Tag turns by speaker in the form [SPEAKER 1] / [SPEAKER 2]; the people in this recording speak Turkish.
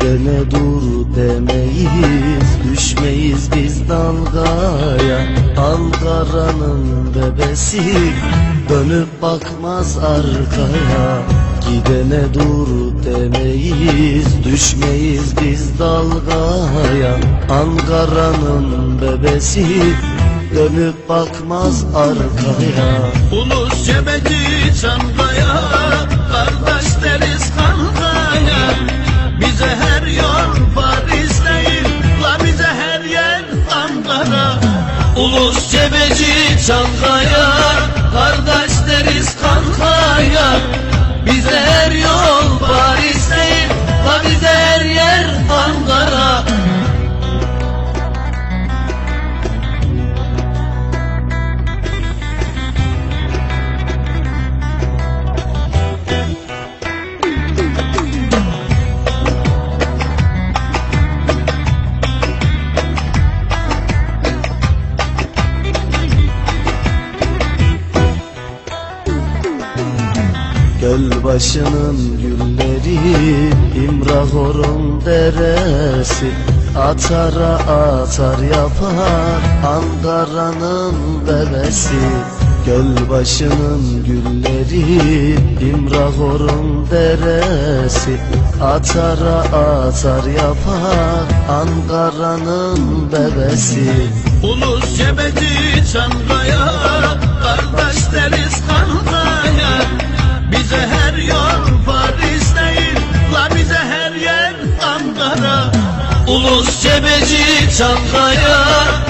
[SPEAKER 1] Gidene dur demeyiz Düşmeyiz biz dalgaya. Ankara'nın bebesi Dönüp bakmaz arkaya. Gidene dur demeyiz Düşmeyiz biz dalgaya. Ankara'nın bebesi Dönüp bakmaz arkaya.
[SPEAKER 2] Ulus cebeci çantaya Kardeş Ulus cebeci çantaya Kardeş deriz kankaya. Bize her yol
[SPEAKER 1] Göl başının gülleri İmrahor'un deresi. Atara atar yapar Ankara'nın bebesi Göl başının gülleri İmrahor'un deresi. Atara atar yapar Ankara'nın bebesi
[SPEAKER 2] Ulus cebeci çantaya cebeci çantaya